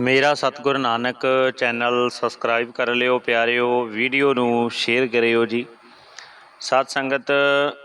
ਮੇਰਾ ਸਤਿਗੁਰ Nanak channel subscribe ਕਰ ਲਿਓ, ਪਿਆਰਿਓ, ਵੀਡੀਓ ਨੂੰ ਸ਼ੇਅਰ ਕਰਿਓ ਜੀ। ਸਾਧ ਸੰਗਤ,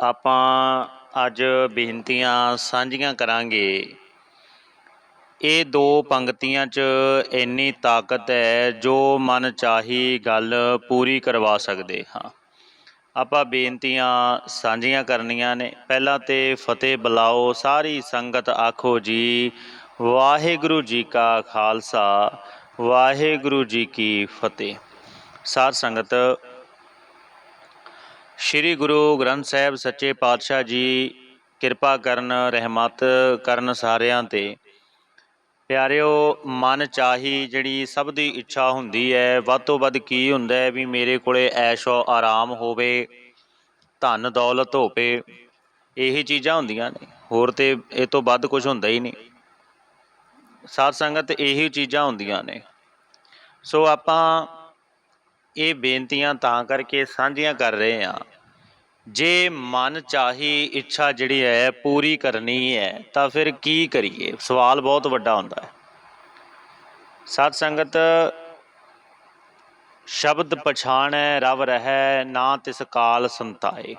ਆਪਾਂ ਅੱਜ ਬੇਨਤੀਆਂ ਸਾਂਝੀਆਂ ਕਰਾਂਗੇ। ਇਹ ਦੋ ਪੰਕਤੀਆਂ 'ਚ ਇੰਨੀ ਤਾਕਤ ਹੈ ਜੋ ਮਨ ਚਾਹੀ ਗੱਲ ਪੂਰੀ ਕਰਵਾ ਸਕਦੇ ਹਾਂ। ਆਪਾਂ ਬੇਨਤੀਆਂ ਸਾਂਝੀਆਂ ਕਰਨੀਆਂ ਨੇ। ਪਹਿਲਾਂ ਤੇ ਫਤਿਹ ਬੁਲਾਓ, ਸਾਰੀ ਸੰਗਤ ਆਖੋ ਜੀ ਵਾਹਿਗੁਰੂ ਜੀ ਕਾ ਖਾਲਸਾ, ਵਾਹਿਗੁਰੂ ਜੀ ਕੀ ਫਤਿਹ। ਸਾਧ ਸੰਗਤ, ਸ੍ਰੀ ਗੁਰੂ ਗ੍ਰੰਥ ਸਾਹਿਬ ਸੱਚੇ ਪਾਤਸ਼ਾਹ ਜੀ ਕਿਰਪਾ ਕਰਨ, ਰਹਿਮਤ ਕਰਨ ਸਾਰਿਆਂ ਤੇ। ਪਿਆਰਿਓ, ਮਨ ਚਾਹੀ ਜਿਹੜੀ ਸਭ ਦੀ ਇੱਛਾ ਹੁੰਦੀ ਹੈ ਵੱਧ ਤੋਂ ਵੱਧ ਕੀ ਹੁੰਦਾ ਹੈ ਵੀ ਮੇਰੇ ਕੋਲੇ ਐਸ਼ੋ ਆਰਾਮ ਹੋਵੇ, ਧਨ ਦੌਲਤ ਹੋਵੇ, ਇਹੀ ਚੀਜ਼ਾਂ ਹੁੰਦੀਆਂ ਨੇ। ਹੋਰ ਤੇ ਇਹ ਤੋਂ ਵੱਧ ਕੁਝ ਹੁੰਦਾ ਹੀ ਨਹੀਂ। ਸਾਧ ਸੰਗਤ ਇਹੀ ਚੀਜ਼ਾਂ ਹੁੰਦੀਆਂ ਨੇ। ਸੋ ਆਪਾਂ ਇਹ ਬੇਨਤੀਆਂ ਤਾਂ ਕਰਕੇ ਸਾਂਝੀਆਂ ਕਰ ਰਹੇ ਹਾਂ। ਜੇ ਮਨ ਚਾਹੀ ਇੱਛਾ ਜਿਹੜੀ ਹੈ, ਪੂਰੀ ਕਰਨੀ ਹੈ, ਤਾਂ ਫਿਰ ਕੀ ਕਰੀਏ? ਸਵਾਲ ਬਹੁਤ ਵੱਡਾ ਹੁੰਦਾ ਹੈ। ਸਾਧ ਸੰਗਤ ਸ਼ਬਦ ਪਛਾਣੈ, ਰਵ ਰਹੈ, ਨਾ ਤਿਸ ਕਾਲ ਸੰਤਾਏ।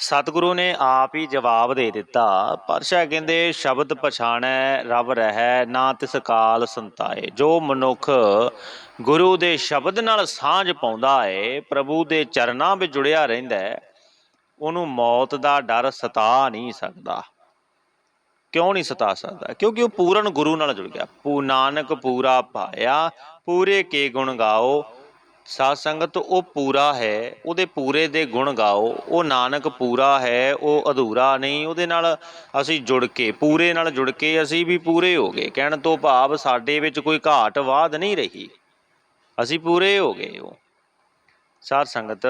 ਸਤਿਗੁਰੂ ਨੇ ਆਪ ਹੀ ਜਵਾਬ ਦੇ ਦਿੱਤਾ ਪਰਸ਼ਾ ਕਹਿੰਦੇ, ਸ਼ਬਦ ਪਛਾਣੈ, ਰਵ ਰਹੈ, ਨਾ ਤਿਸ ਕਾਲ ਸੰਤਾਏ। ਜੋ ਮਨੁੱਖ ਗੁਰੂ ਦੇ ਸ਼ਬਦ ਨਾਲ ਸਾਂਝ ਪਾਉਂਦਾ ਏ, ਪ੍ਰਭੂ ਦੇ ਚਰਨਾਂ ਵਿੱਚ ਜੁੜਿਆ ਰਹਿੰਦਾ ਉਹਨੂੰ ਮੌਤ ਦਾ ਡਰ ਸਤਾ ਨਹੀਂ ਸਕਦਾ। ਕਿਉਂ ਨਹੀਂ ਸਤਾ ਸਕਦਾ? ਕਿਉਂਕਿ ਉਹ ਪੂਰਨ ਗੁਰੂ ਨਾਲ ਜੁੜ ਗਿਆ। ਪੂ ਨਾਨਕ ਪੂਰਾ ਪਾਇਆ ਪੂਰੇ ਕੇ ਗੁਣ ਗਾਓ ਸਾਧ ਸੰਗਤ, ਉਹ ਪੂਰਾ ਹੈ, ਉਹਦੇ ਪੂਰੇ ਦੇ ਗੁਣ ਗਾਓ। ਉਹ ਨਾਨਕ ਪੂਰਾ ਹੈ, ਉਹ ਅਧੂਰਾ ਨਹੀਂ। ਉਹਦੇ ਨਾਲ ਅਸੀਂ ਜੁੜ ਕੇ, ਪੂਰੇ ਨਾਲ ਜੁੜ ਕੇ ਅਸੀਂ ਵੀ ਪੂਰੇ ਹੋ ਗਏ। ਕਹਿਣ ਤੋਂ ਭਾਵ ਸਾਡੇ ਵਿੱਚ ਕੋਈ ਘਾਟ ਵਾਧ ਨਹੀਂ ਰਹੀ। ਅਸੀਂ ਪੂਰੇ ਹੋ ਗਏ ਉਹ ਸਾਧ ਸੰਗਤ,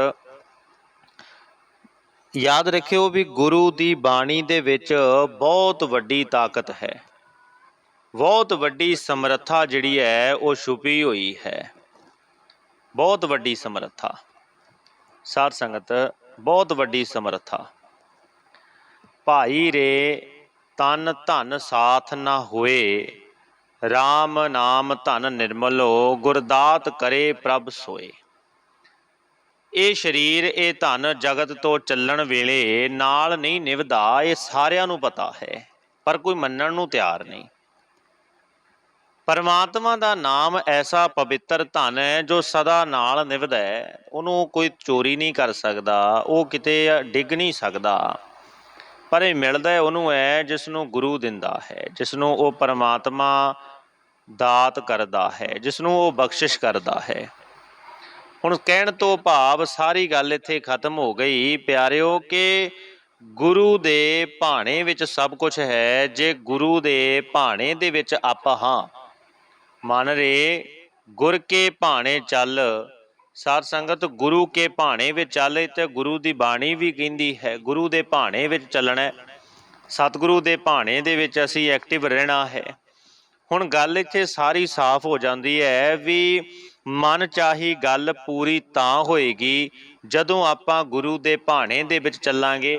ਯਾਦ ਰੱਖਿਓ ਵੀ ਗੁਰੂ ਦੀ ਬਾਣੀ ਦੇ ਵਿੱਚ ਬਹੁਤ ਵੱਡੀ ਤਾਕਤ ਹੈ। ਬਹੁਤ ਵੱਡੀ ਸਮਰੱਥਾ ਜਿਹੜੀ ਹੈ, ਉਹ ਛੁਪੀ ਹੋਈ ਹੈ। ਬਹੁਤ ਵੱਡੀ ਸਮਰੱਥਾ। ਸਾਧ ਸੰਗਤ, ਬਹੁਤ ਵੱਡੀ ਸਮਰੱਥਾ। ਭਾਈ ਰੇ, ਤਨ ਧਨ ਸਾਥ ਨਾ ਹੋਏ RAM ਨਾਮ ਧਨ ਨਿਰਮਲੋ, ਗੁਰਦਾਤ ਕਰੇ ਪ੍ਰਭ ਸੋਏ। ਇਹ ਸਰੀਰ, ਇਹ ਧਨ ਜਗਤ ਤੋਂ ਚੱਲਣ ਵੇਲੇ ਨਾਲ ਨਹੀਂ ਨਿਭਦਾ, ਇਹ ਸਾਰਿਆਂ ਨੂੰ ਪਤਾ ਹੈ, ਪਰ ਕੋਈ ਮੰਨਣ ਨੂੰ ਤਿਆਰ ਨਹੀਂ। ਪਰਮਾਤਮਾ ਦਾ ਨਾਮ ਐਸਾ ਪਵਿੱਤਰ ਧਨ ਹੈ ਜੋ ਸਦਾ ਨਾਲ ਨਿਭਦਾ ਹੈ। ਉਹਨੂੰ ਕੋਈ ਚੋਰੀ ਨਹੀਂ ਕਰ ਸਕਦਾ, ਉਹ ਕਿਤੇ ਡਿੱਗ ਨਹੀਂ ਸਕਦਾ। ਪਰ ਇਹ ਮਿਲਦਾ ਹੈ, ਉਹਨੂੰ ਹੈ ਜਿਸ ਨੂੰ ਗੁਰੂ ਦਿੰਦਾ ਹੈ ਜਿਸ ਨੂੰ ਉਹ ਪਰਮਾਤਮਾ ਦਾਤ ਕਰਦਾ ਹੈ ਜਿਸ ਨੂੰ ਉਹ ਬਖਸ਼ਿਸ਼ ਕਰਦਾ ਹੈ। ਹੁਣ ਕਹਿਣ ਤੋਂ ਭਾਵ ਸਾਰੀ ਗੱਲ ਇੱਥੇ ਖਤਮ ਹੋ ਗਈ। ਪਿਆਰਿਓ, ਕਿ ਗੁਰੂ ਦੇ ਭਾਣੇ ਵਿੱਚ ਸਭ ਕੁਝ ਹੈ, ਜੇ ਗੁਰੂ ਦੇ ਭਾਣੇ ਦੇ ਵਿੱਚ ਆਪਾਂ ਹਾਂ ਮਨ ਰੇ ਗੁਰ ਕੇ ਭਾਣੇ ਚੱਲ, ਸਾਧ ਸੰਗਤ ਗੁਰੂ ਕੇ ਭਾਣੇ ਵਿੱਚ ਚੱਲ ਤੇ ਗੁਰੂ ਦੀ ਬਾਣੀ ਵੀ ਕਹਿੰਦੀ ਹੈ, ਗੁਰੂ ਦੇ ਭਾਣੇ ਵਿੱਚ ਚੱਲਣਾ ਹੈ। ਸਤਿਗੁਰੂ ਦੇ ਭਾਣੇ ਦੇ ਵਿੱਚ ਅਸੀਂ ਐਕਟਿਵ ਰਹਿਣਾ ਹੈ ਹੁਣ ਗੱਲ ਇੱਥੇ ਸਾਰੀ ਸਾਫ਼ ਹੋ ਜਾਂਦੀ ਹੈ ਵੀ ਮਨ ਚਾਹੀ ਗੱਲ ਪੂਰੀ ਤਾਂ ਹੋਏਗੀ ਜਦੋਂ ਆਪਾਂ ਗੁਰੂ ਦੇ ਭਾਣੇ ਦੇ ਵਿੱਚ ਚੱਲਾਂਗੇ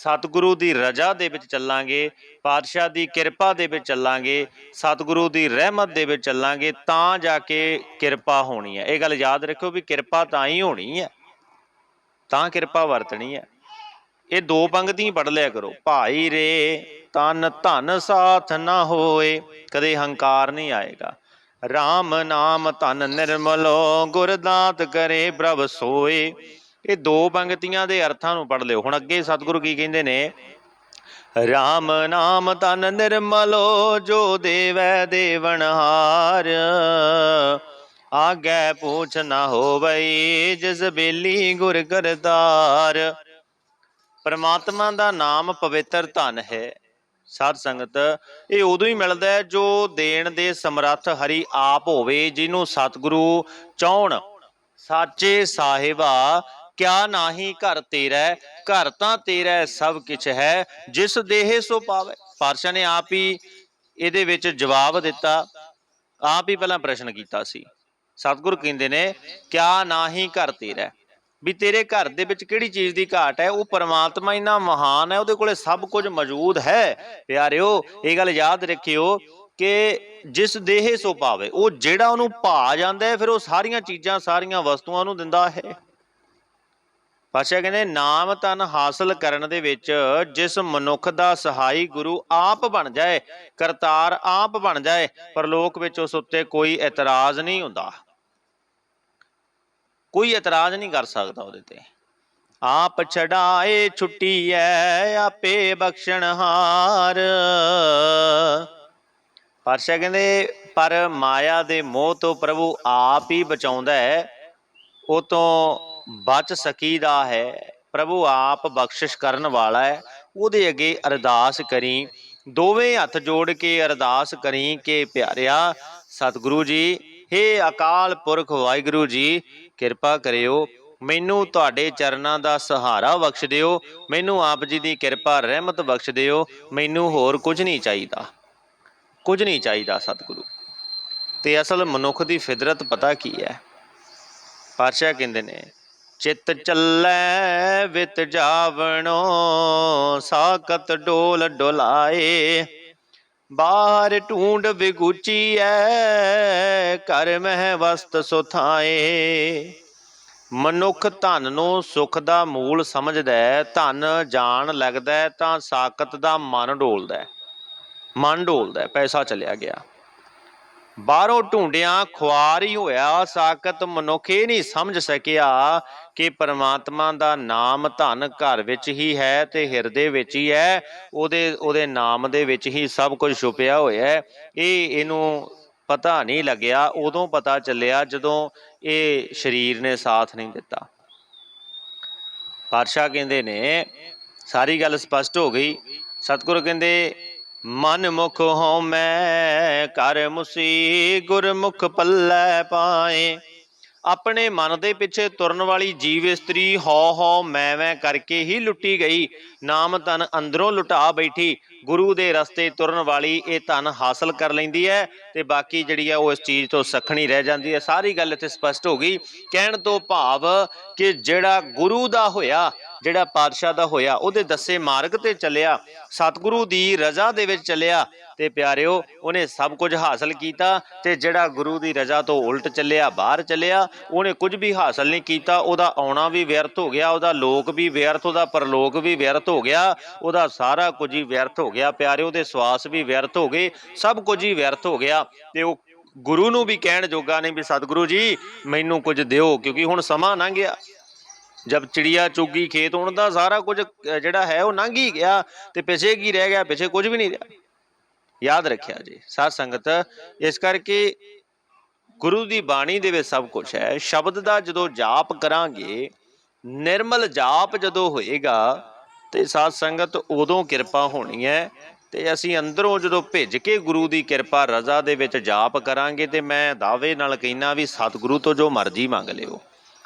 ਸਤਿਗੁਰੂ ਦੀ ਰਜ਼ਾ ਦੇ ਵਿੱਚ ਚੱਲਾਂਗੇ, ਪਾਤਸ਼ਾਹ ਦੀ ਕਿਰਪਾ ਦੇ ਵਿੱਚ ਚੱਲਾਂਗੇ, ਸਤਿਗੁਰੂ ਦੀ ਰਹਿਮਤ ਦੇ ਵਿੱਚ ਚੱਲਾਂਗੇ, ਤਾਂ ਜਾ ਕੇ ਕਿਰਪਾ ਹੋਣੀ ਹੈ। ਇਹ ਗੱਲ ਯਾਦ ਰੱਖਿਓ ਵੀ ਕਿਰਪਾ ਤਾਂ ਹੀ ਹੋਣੀ ਹੈ। ਤਾਂ ਕਿਰਪਾ ਵਰਤਣੀ ਹੈ। ਇਹ ਦੋ ਪੰਕਤੀਆਂ ਪੜ ਲਿਆ ਕਰੋ। ਭਾਈ ਰੇ, ਤਨ ਧਨ ਸਾਥ ਨਾ ਹੋਏ, ਕਦੇ ਹੰਕਾਰ ਨਹੀਂ ਆਏਗਾ। RAM ਨਾਮ ਧਨ ਨਿਰਮਲੋ, ਗੁਰਦਾਤ ਕਰੇ ਪ੍ਰਭ ਸੋਏ। ਇਹ ਦੋ ਪੰਕਤੀਆਂ ਦੇ ਅਰਥਾਂ ਨੂੰ ਪੜ ਲਿਓ। ਹੁਣ ਅੱਗੇ ਸਤਿਗੁਰੂ ਕੀ ਕਹਿੰਦੇ ਨੇ? RAM ਨਾਮ ਧਨ ਨਿਰਮਲੋ ਜੋ ਦੇਵੈ ਦੇਵਨਹਾਰ ਆਗੇ ਪੁੱਛ ਨਾ ਹੋਵਈ ਜਿਸ ਬੇਲੀ ਗੁਰ ਕਰਤਾਰ। ਪਰਮਾਤਮਾ ਦਾ ਨਾਮ ਪਵਿੱਤਰ ਧਨ ਹੈ। ਸਾਧ ਸੰਗਤ, ਇਹ ਉਦੋਂ ਹੀ ਮਿਲਦਾ ਹੈ ਜੋ ਦੇਣ ਦੇ ਸਮਰੱਥ ਹਰੀ ਆਪ ਹੋਵੇ, ਜਿਹਨੂੰ ਸਤਿਗੁਰੂ ਚਾਹਣ ਸਾਚੇ ਸਾਹਿਬਾ ਕਿਆ ਨਾਹੀ ਘਰ ਤੇਰਾ, ਘਰ ਤਾਂ ਤੇਰਾ ਸਭ ਕਿਛ ਹੈ, ਜਿਸ ਦੇਹ ਸੋ ਪਾਵੇ। ਪਾਤਸ਼ਾਹ ਨੇ ਆਪ ਹੀ ਇਹਦੇ ਵਿੱਚ ਜਵਾਬ ਦਿੱਤਾ। ਆਪ ਹੀ ਪਹਿਲਾਂ ਪ੍ਰਸ਼ਨ ਕੀਤਾ ਸੀ। ਸਤਿਗੁਰ ਕਹਿੰਦੇ ਨੇ, ਕਿਆ ਨਾਹੀ ਘਰ ਤੇਰਾ? ਵੀ ਤੇਰੇ ਘਰ ਦੇ ਵਿੱਚ ਕਿਹੜੀ ਚੀਜ਼ ਦੀ ਘਾਟ ਹੈ? ਉਹ ਪਰਮਾਤਮਾ ਇੰਨਾ ਮਹਾਨ ਹੈ, ਉਹਦੇ ਕੋਲੇ ਸਭ ਕੁਝ ਮੌਜੂਦ ਹੈ। ਪਿਆਰਿਓ, ਇਹ ਗੱਲ ਯਾਦ ਰੱਖਿਓ ਕਿ ਜਿਸ ਦੇਹੇ ਸੋ ਪਾਵੇ, ਉਹ ਜਿਹੜਾ ਉਹਨੂੰ ਭਾ ਜਾਂਦਾ ਫਿਰ ਉਹ ਸਾਰੀਆਂ ਚੀਜ਼ਾਂ, ਸਾਰੀਆਂ ਵਸਤੂਆਂ ਉਹਨੂੰ ਦਿੰਦਾ ਹੈ। ਪਾਸ਼ਾ ਕਹਿੰਦੇ, ਨਾਮ ਤਨ ਹਾਸਲ ਕਰਨ ਦੇ ਵਿੱਚ ਜਿਸ ਮਨੁੱਖ ਦਾ ਸਹਾਈ ਗੁਰੂ ਆਪ ਬਣ ਜਾਏ, ਕਰਤਾਰ ਆਪ ਬਣ ਜਾਏ, ਪਰਲੋਕ ਵਿੱਚ ਉਸ ਉੱਤੇ ਕੋਈ ਇਤਰਾਜ਼ ਨਹੀਂ ਹੁੰਦਾ। ਕੋਈ ਇਤਰਾਜ਼ ਨਹੀਂ ਕਰ ਸਕਦਾ ਉਹਦੇ ਤੇ। ਆਪ ਛਡਾਏ ਛੁੱਟੀ ਐ ਆਪੇ ਬਖਸ਼ਣਹਾਰ ਪਾਤਸ਼ਾਹ ਕਹਿੰਦੇ, ਪਰ ਮਾਇਆ ਦੇ ਮੋਹ ਤੋਂ ਪ੍ਰਭੂ ਆਪ ਹੀ ਬਚਾਉਂਦਾ ਹੈ, ਉਹ ਤੋਂ ਬਚ ਸਕੀਦਾ ਹੈ। ਪ੍ਰਭੂ ਆਪ ਬਖਸ਼ਿਸ਼ ਕਰਨ ਵਾਲਾ ਹੈ। ਉਹਦੇ ਅੱਗੇ ਅਰਦਾਸ ਕਰੀ। ਦੋਵੇਂ ਹੱਥ ਜੋੜ ਕੇ ਅਰਦਾਸ ਕਰੀ ਕਿ ਪਿਆਰਿਆ, ਸਤਿਗੁਰੂ ਜੀ, ਹੇ ਅਕਾਲ ਪੁਰਖ ਵਾਹਿਗੁਰੂ ਜੀ, ਕਿਰਪਾ ਕਰਿਓ। ਮੈਨੂੰ ਤੁਹਾਡੇ ਚਰਨਾਂ ਦਾ ਸਹਾਰਾ ਬਖਸ਼ ਦਿਓ। ਮੈਨੂੰ ਆਪ ਜੀ ਦੀ ਕਿਰਪਾ, ਰਹਿਮਤ ਬਖਸ਼ ਦਿਓ। ਮੈਨੂੰ ਹੋਰ ਕੁਝ ਨਹੀਂ ਚਾਹੀਦਾ। ਕੁਝ ਨਹੀਂ ਚਾਹੀਦਾ ਸਤਿਗੁਰੂ। ਤੇ ਅਸਲ ਮਨੁੱਖ ਦੀ ਫਿਤਰਤ ਪਤਾ ਕੀ ਹੈ? ਪਾਤਸ਼ਾਹ ਕਹਿੰਦੇ ਨੇ ਚਿੱਤ ਚੱਲੈ ਵਿਤ ਜਾਵਣੋ ਸਾਕਤ ਡੋਲ ਡੋਲਾਏ। ਬਾਹਰ ਢੂੰਡ ਵਿਗੂਚੀ ਐ ਕਰ ਮਹਿ ਵਸਤ ਸੁਥਾਏ। ਮਨੁੱਖ ਧਨ ਨੂੰ ਸੁਖ ਦਾ ਮੂਲ ਸਮਝਦਾ ਹੈ ਧਨ ਜਾਣ ਲੱਗਦਾ ਤਾਂ ਸਾਕਤ ਦਾ ਮਨ ਡੋਲਦਾ। ਮਨ ਡੋਲਦਾ, ਪੈਸਾ ਚਲਿਆ ਗਿਆ। ਬਾਹਰੋਂ ਢੂੰਡਿਆਂ ਖੁਆਰ ਹੀ ਹੋਇਆ ਸਾਕਤ ਮਨੁੱਖ ਇਹ ਨਹੀਂ ਸਮਝ ਸਕਿਆ ਕਿ ਪਰਮਾਤਮਾ ਦਾ ਨਾਮ ਧਨ ਘਰ ਵਿੱਚ ਹੀ ਹੈ ਤੇ ਹਿਰਦੇ ਵਿੱਚ ਹੀ ਹੈ, ਉਹਦੇ ਉਹਦੇ ਨਾਮ ਦੇ ਵਿੱਚ ਹੀ ਸਭ ਕੁਝ ਛੁਪਿਆ ਹੋਇਆ ਹੈ। ਇਹ ਇਹਨੂੰ ਪਤਾ ਨਹੀਂ ਲੱਗਿਆ, ਉਦੋਂ ਪਤਾ ਚੱਲਿਆ ਜਦੋਂ ਇਹ ਸਰੀਰ ਨੇ ਸਾਥ ਨਹੀਂ ਦਿੱਤਾ। ਪਾਤਸ਼ਾਹ ਕਹਿੰਦੇ ਨੇ, ਸਾਰੀ ਗੱਲ ਸਪਸ਼ਟ ਹੋ ਗਈ। ਸਤਿਗੁਰੂ ਕਹਿੰਦੇ ਮਨ ਮੁਖ ਹੋ ਮੈਂ ਕਰ ਮੁਸੀ ਗੁਰਮੁਖ ਪੱਲੇ ਪਾਏ। ਆਪਣੇ ਮਨ ਦੇ ਪਿੱਛੇ ਤੁਰਨ ਵਾਲੀ ਜੀਵ ਇਸਤਰੀ ਹਉ ਹਉ ਮੈਂ ਮੈਂ ਕਰਕੇ ਹੀ ਲੁੱਟੀ ਗਈ। ਨਾਮ ਤਨ ਅੰਦਰੋਂ ਲੁਟਾ ਬੈਠੀ। ਗੁਰੂ ਦੇ ਰਸਤੇ ਤੁਰਨ ਵਾਲੀ ਇਹ ਧਨ ਹਾਸਲ ਕਰ ਲੈਂਦੀ ਹੈ ਤੇ ਬਾਕੀ ਜਿਹੜੀ ਹੈ ਉਹ ਇਸ ਚੀਜ਼ ਤੋਂ ਸਖਣੀ ਰਹਿ ਜਾਂਦੀ ਹੈ। ਸਾਰੀ ਗੱਲ ਇੱਥੇ ਸਪਸ਼ਟ ਹੋ ਗਈ। ਕਹਿਣ ਤੋਂ ਭਾਵ ਕਿ ਜਿਹੜਾ ਗੁਰੂ ਦਾ ਹੋਇਆ ਜਿਹੜਾ ਪਾਤਸ਼ਾਹ ਦਾ ਹੋਇਆ, ਉਹਦੇ ਦੱਸੇ ਮਾਰਗ ਤੇ ਚੱਲਿਆ, ਸਤਿਗੁਰੂ ਦੀ ਰਜ਼ਾ ਦੇ ਵਿੱਚ ਚੱਲਿਆ। ਤੇ ਪਿਆਰਿਓ, ਉਹਨੇ ਸਭ ਕੁਝ ਹਾਸਲ ਕੀਤਾ ਤੇ ਜਿਹੜਾ ਗੁਰੂ ਦੀ ਰਜ਼ਾ ਤੋਂ ਉਲਟ ਚੱਲਿਆ, ਬਾਹਰ ਚੱਲਿਆ, ਉਹਨੇ ਕੁਝ ਵੀ ਹਾਸਲ ਨਹੀਂ ਕੀਤਾ, ਉਹਦਾ ਆਉਣਾ ਵੀ ਵਿਅਰਥ ਹੋ ਗਿਆ, ਉਹਦਾ ਲੋਕ ਵੀ ਵਿਅਰਥ, ਉਹਦਾ ਪਰਲੋਕ ਵੀ ਵਿਅਰਥ ਹੋ ਗਿਆ, ਉਹਦਾ ਸਾਰਾ ਕੁਝ ਹੀ ਵਿਅਰਥ ਹੋ ਗਿਆ। ਪਿਆਰਿਓ, ਉਹਦੇ ਸਵਾਸ ਵੀ ਵਿਅਰਥ ਹੋ ਗਏ, ਸਭ ਕੁਝ ਹੀ ਵਿਅਰਥ ਹੋ ਗਿਆ। ਤੇ ਉਹ ਗੁਰੂ ਨੂੰ ਵੀ ਕਹਿਣ ਜੋਗਾ ਨਹੀਂ ਵੀ, ਸਤਿਗੁਰੂ ਜੀ, ਮੈਨੂੰ ਕੁਝ ਦਿਓ, ਕਿਉਂਕਿ ਹੁਣ ਸਮਾਂ ਲੰਘ ਗਿਆ। ਜਦ ਚਿੜੀਆ ਚੁੱਗੀ ਖੇਤ ਹੁਣ ਦਾ ਸਾਰਾ ਕੁਝ ਜਿਹੜਾ ਹੈ ਉਹ ਲੰਘ ਹੀ ਗਿਆ ਤੇ ਪਿੱਛੇ ਕੀ ਰਹਿ ਗਿਆ? ਪਿੱਛੇ ਕੁਝ ਵੀ ਨਹੀਂ ਰਿਹਾ। ਯਾਦ ਰੱਖਿਆ ਜੀ, ਸਾਧ ਸੰਗਤ, ਇਸ ਕਰਕੇ ਗੁਰੂ ਦੀ ਬਾਣੀ ਦੇ ਵਿੱਚ ਸਭ ਕੁਝ ਹੈ। ਸ਼ਬਦ ਦਾ ਜਦੋਂ ਜਾਪ ਕਰਾਂਗੇ, ਨਿਰਮਲ ਜਾਪ ਜਦੋਂ ਹੋਏਗਾ ਤੇ ਸਾਧ ਸੰਗਤ ਉਦੋਂ ਕਿਰਪਾ ਹੋਣੀ ਹੈ ਤੇ ਅਸੀਂ ਅੰਦਰੋਂ ਜਦੋਂ ਭਿੱਜ ਕੇ ਗੁਰੂ ਦੀ ਕਿਰਪਾ ਰਜ਼ਾ ਦੇ ਵਿੱਚ ਜਾਪ ਕਰਾਂਗੇ ਤੇ ਮੈਂ ਦਾਅਵੇ ਨਾਲ ਕਹਿਣਾ ਵੀ ਸਤਿਗੁਰੂ ਤੋਂ ਜੋ ਮਰਜ਼ੀ ਮੰਗ ਲਿਓ।